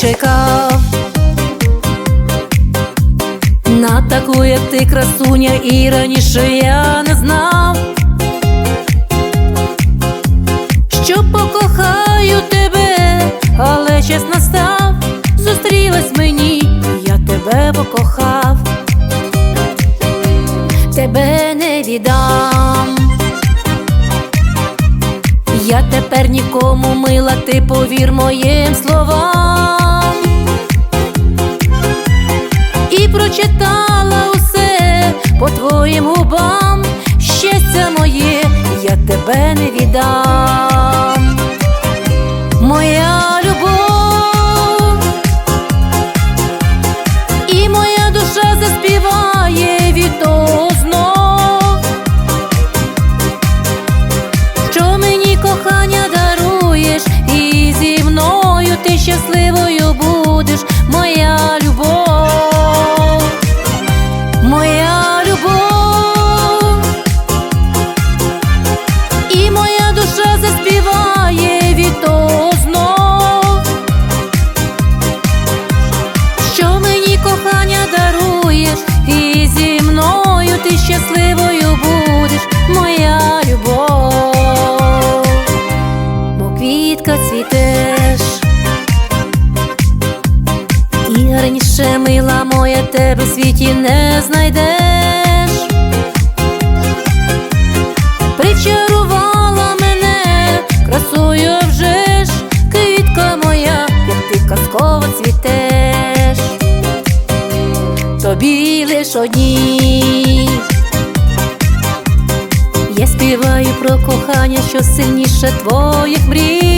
чекав. На таку, як ти красуня, і раніше я не знав, що покохаю тебе, але час настав, зустрілась мені, я тебе покохав, тебе не віддам. Я тепер нікому мила, ти повір моїм словам. Прочитала усе по твоїм губам, щастя моє, я тебе не віддам. Гарніше мила моя тебе в світі не знайдеш. Причарувала мене красою вже ж, квітка моя, як ти казково цвітеш, тобі лиш одній. Я співаю про кохання, що сильніше твоїх мрій.